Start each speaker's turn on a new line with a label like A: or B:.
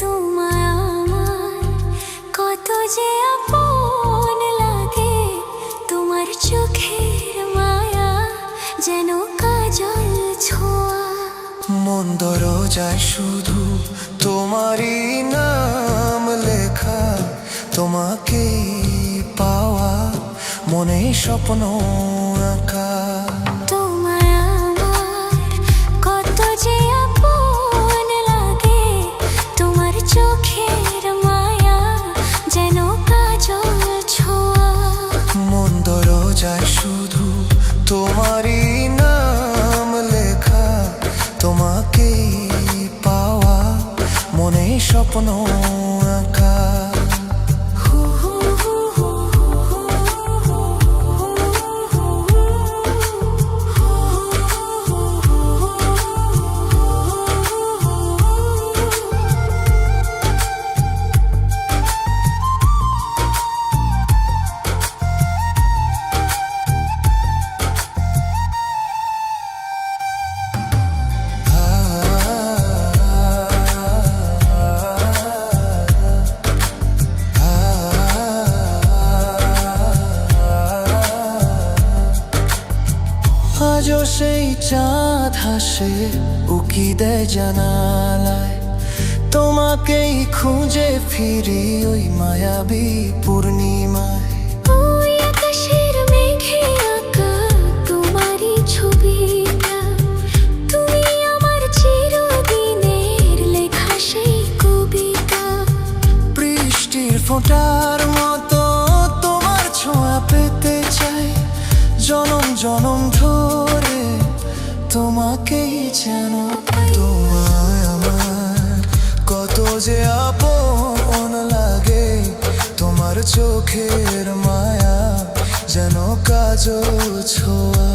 A: তোমায় কত যে আপন লাগে, তোমার চোখের মায়া যেন কাজল ছোঁয়া।
B: মন শুধু তোমারই নাম লেখা, তোমাকে পাওয়া মনে স্বপ্ন আঁকা। তোমারই নাম লেখা তোমাকে পাওয়া মনে স্বপ্ন আঁকা সেই চাঁদ হাসে উকি দেয় জানালায়? তোমাকেই খুঁজে ফিরি ওই মায়াবী পূর্ণিমায়। ফোঁটার মতো তোমার ছোঁয়া পেতে চাই। জনম জনম ধরে তোমাকেই যেন তোমায় আমার। কত যে আপন লাগে তোমার চোখের মায়া যেন কাজল ছোঁয়া।